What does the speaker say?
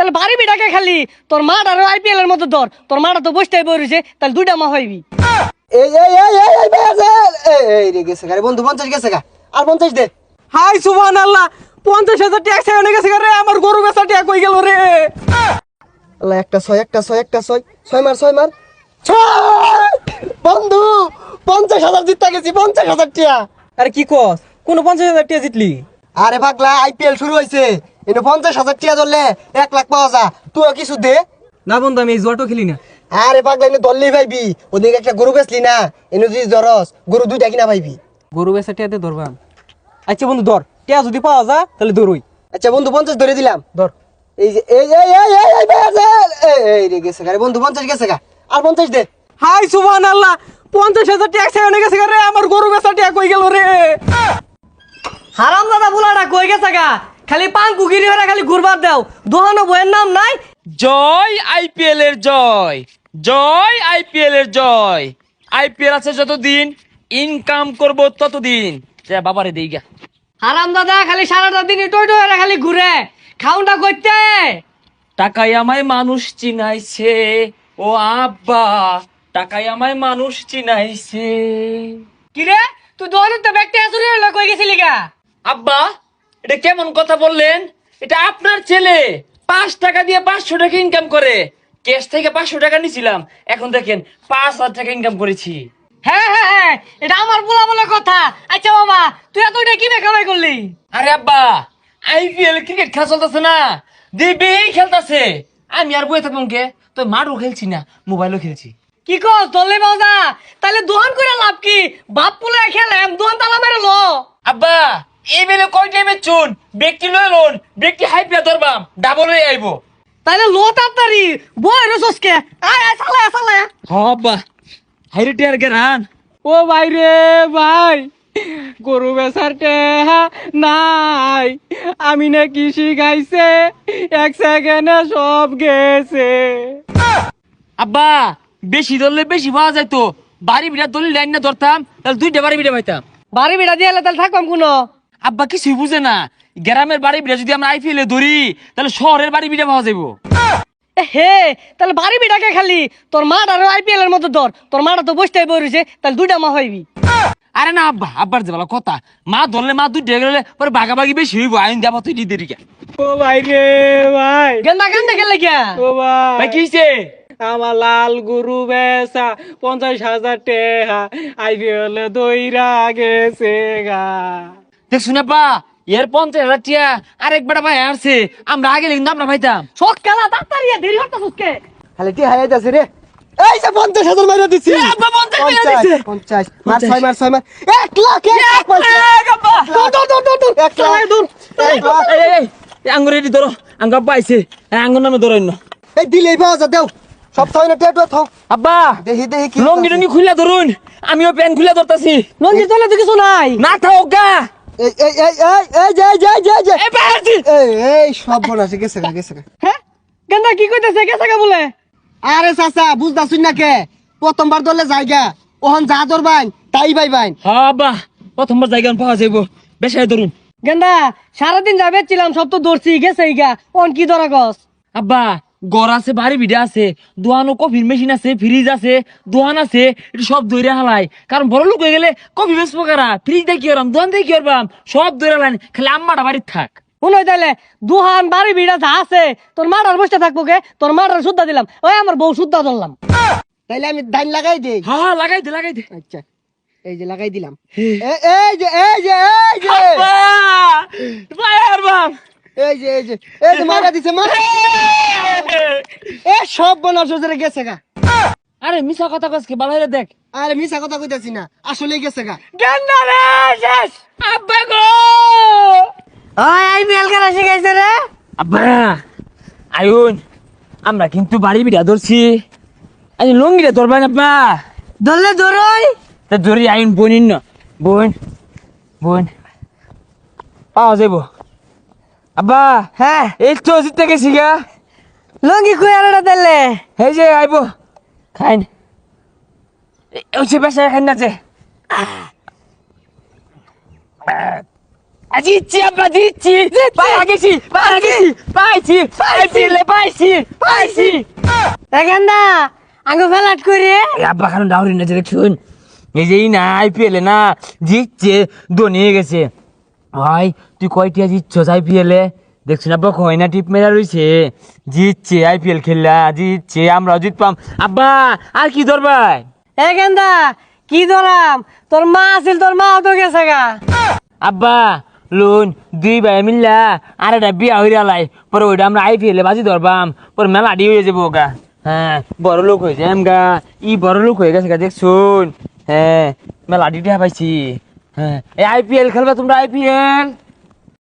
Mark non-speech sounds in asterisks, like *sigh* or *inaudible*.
তাহলে বাড়ি বিটাকে খালি? তোর মাটার আইপিএল এর মতো ধর। তোর মাটা তো বসতে বইছে তাহলে দুইটা মা হইবি। এই এই এই এই এই এই এই রে গেছে গা রে বন্ধু পঞ্চাশ গেছে গা। আর পঞ্চাশ দে। হাই সুবহান আল্লাহ পঞ্চাশ হাজার ট্যাক্স এনে গেছে রে আমার গরু বেচা ট্যাক হয়ে গেল রে? আল্লাহ একটা ছয় একটা ছয় একটা ছয়। ছয় মার ছয় মার। ছয়! বন্ধু পঞ্চাশ হাজার জিততে গেছি পঞ্চাশ হাজার টিয়া আরে কি কস? কোন পঞ্চাশ হাজার টাকা জিতলি? আরে পাগলা আইপিএল শুরু হয়েছে এনে পঞ্চাশ হাজার টিয়া ধরলে এক লাখ পাওয়া যা তুইও কিছু দে। না বন্ধু আমি এই জুয়াটো খেলি না। আরে পাগলা এনে ধরলেই পাইবি। ওদিকে একটা গরু বেচলি না। এনে যদি ধরস গরু দুইটা কিনা পাইবি। গরু বেচা টিয়াতে ধরবাম আচ্ছা বন্ধু ধর। টিয়া যদি পাওয়া যা তাহলে ধরুই। আচ্ছা বন্ধু পঞ্চাশ ধরে দিলাম। ধর। এই যে এই এই এই এই এই এই এই রে গেছে গা বন্ধু পঞ্চাশ গেছে গা। আর পঞ্চাশ দে। হাই সুবহান আল্লাহ পঞ্চাশ হাজার ট্যাক্স এনে গেছে রে। আমার গরু বেচা ট্যাক হয়ে গেল রে? হারাম দাদা বুলাটা কই গেছে গা? খালি পান কুকিরি হয়ে খালি ঘুরবার দাও। দোহানো বইয়ের নাম নাই? জয় আইপিএল এর জয়। জয় আইপিএল এর জয়। আইপিএল আছে যতদিন ইনকাম করব ততদিন। যা বাবারে দেই গা। হারাম দাদা খালি সারাটা দিন টই টই খালি ঘুরে। খাউনটা করতে। টাকায় আমায় মানুষ চিনাইছে। ও আব্বা টাকায় আমায় মানুষ চিনাইছে। কিরে? তুই দোহানোর তো ব্যাগটা আসুরি হলো কই গেছিলি গা। আব্বা এটা কেমন কথা বললেন? এটা আপনার ছেলে। পাঁচ টাকা দিয়ে পাঁচশো টাকা ইনকাম করে। ক্যাশ থেকে পাঁচশো টাকা নিছিলাম এখন দেখেন পাঁচ হাজার টাকা ইনকাম করেছি। হ্যাঁ হ্যাঁ হ্যাঁ এটা আমার বলা বলে কথা। আচ্ছা বাবা তুই এত এটা কামাই করলি? আরে আব্বা আইপিএল ক্রিকেট খেলা চলতেছে না। দিবি খেলতেছে। আমি আর বয়ে থাকব কে তো খেলছি না মোবাইলও খেলছি। কি কর তাহলে দোহান করে লাভ কি? বাপ পুলে খেলাম দোহান তালা মেরে লো। আব্বা এই বেলে কয় টাইমে চুন? ব্যক্তি লয় লোন ব্যক্তি হাই পিয়া ধরবাম ডাবল হয়ে আইবো। তাহলে লো তাড়াতাড়ি বই রে সসকে আয় আয় চালা চালা হ আব্বা হাইরে টিয়ার গেরান ও ভাই রে ভাই গরু বেচার টেহা নাই। আমি না কি শিখাইছে এক সেকেন্ডে সব গেছে। আব্বা বেশি ধরলে বেশি পাওয়া যায় তো বাড়ি বিড়া দলিল লাইন না ধরতাম তাহলে দুইটা বাড়ি বিড়া পাইতাম। বাড়ি বিড়া দিয়ে তাহলে থাকবাম কোনো? আব্বা কিছুই বুঝে না। গ্রামের বাড়ি বিড়া যদি আমরা আইপিএলে ধরি তাহলে শহরের বাড়ি বিড়া পাওয়া যাব হে তাহলে বাড়ি বিড়াকে খালি? তোর মাটার আইপিএল এর মতো ধর। তোর মাটা তো বসতে বইছে তাহলে দুইটা মা হইবি। আরে না আব্বা আব্বার যে কথা। মা ধরলে মা দুই গেলে পরে বাগাবাগি বেশি হইব আইন দেবা তুই দিদি কে ও ভাই রে ভাই। গেন্দা গেন্দা খেলে গিয়া? ও ভাই। ভাই কি হইছে? আমার লাল গুরু বেচা পঞ্চাশ হাজার টেহা আইপিএল দইরা গেছে গা। দেখছুন আব্বা এর পঞ্চাশ হাজার টিয়া আরেক বেটা ভাই আসছে আমরা আগে কিন্তু আমরা ভাইতাম শখ খেলা তাড়াতাড়ি দেরি হতে সুসকে খালি যাচ্ছে রে। এই যে পঞ্চাশ হাজার মাইরা দিছি। পঞ্চাশ মার ছয় মার ছয় মার। এক লাখ এক লাখ আঙ্গুর এটি ধরো। আঙ্গ এই আঙ্গুর নামে ধরো অন্য। এই দিলেই পাওয়া যা দেও। সব ছয় না টিয়া থাও আব্বা দেখি দেখি কি লঙ্গি টঙ্গি খুলে ধরুন। আমিও প্যান্ট খুলে ধরতাছি। লঞ্জি তোলে তো কিছু নাই। না থাও গা এই এই এই এই এই যে যে যে যে এই। বাইরে এই এই সব বনাছে গেছে গা গেছে গা। হ্যাঁ? গেন্দা কি কইতেছে গেছে গা বলে? আরে চাচা না কে? প্রথমবার জায়গা ওহন যা ধরবাইন তাই বাই বাইন। হ্যাঁ আব্বা প্রথমবার জায়গা পাওয়া যাইব। বেশাই ধরুন। গেন্দা সারাদিন যাবে ছিলাম সব তো দৌড়ছি গেছে গা। অন কি ধরা গছ? আব্বা গড় আছে বাড়ি ভিড়ে আছে দোয়ানো কফির মেশিন আছে ফ্রিজ আছে দোয়ান আছে এটা সব দইরা হালাই। কারণ বড় লোক হয়ে গেলে কফি বেসবো কারা? ফ্রিজ দিয়ে কি করবাম দোয়ান দিয়ে কি করবাম? সব দইরা লাইন খালি আম্মাটা বাড়ির থাক। শুনই তাইলে দুহান বাড়ি ভিড়া যা আছে তোর বসে থাকব কে? তোর মাটার সুদ্ধা দিলাম। ওই আমার বউ সুদ্ধা ধরলাম। তাইলে আমি ধান লাগাই দেই। হ্যাঁ হ্যাঁ লাগাই দে লাগাই দে। আচ্ছা এই যে লাগাই দিলাম। এই যে এই যে এই যে। ভাই আর বাপ এই যে এই যে এই যে মারা দিছে মারা *laughs* এ সব গেছে গা। আরে মিছা কথা বালাইরে দেখ। আরে মিছা কথা কইতাছি না আসলে গেছে গা। গেন্দা রে শেষ। আব্বা গো। ওই আইপিএল খেলা শিখাইছে রে। আব্বা আয়ুন আমরা কিন্তু বাড়ি বিড়া ধরছি। আজ লঙ্গিটা ধরবেন আব্বা। ধরলে ধরই। তা ধরি আইন বোনিন না বোন বোন। পাওয়া যাব আব্বা হ্যাঁ। এই তো জিতে গেছি গা লঙ্গি কুয়ারটা দিলে এই যে আইব। খাইন। ওই যে বেসা খাইন না যে। জিতছি আব্বা জিতছি পাইয়া গেছি পাইয়া গেছি পাইছি আইপিএল পাইছি পাইছি। এখানটা আঙ্গু ফেলাট করে আব্বা কারণ ডাউরি না দেখুন এই যে না আইপিএল না জিতছে ধোনি গেছে। ভাই তুই কয়টিয়া জিতছস আইপিএল এ? দেখছিস আব্বা কয় না টিপ মেরা রইছে। জিতছে আইপিএল খেললা জিতছে আমরাও জিতপাম। আব্বা আর কি ধরবাই এখানটা কি ধরাম তোর মা আছিল তোর মা তো গেছে গা। আব্বা লোন দুই ভাই মিল্লা আর একটা বিয়া হয়ে আলাই পরে ওইটা আমরা আইপিএল এ বাজি ধরবাম। পরে মেলা আডি হয়ে যাব গা। হ্যাঁ বড় লোক হয়েছে এম গা। ই বড় লোক হয়ে গেছে গা দেখছুন। হ্যাঁ মেলা আডিটা পাইছি। হ্যাঁ এই আইপিএল খেলবে তোমরা আইপিএল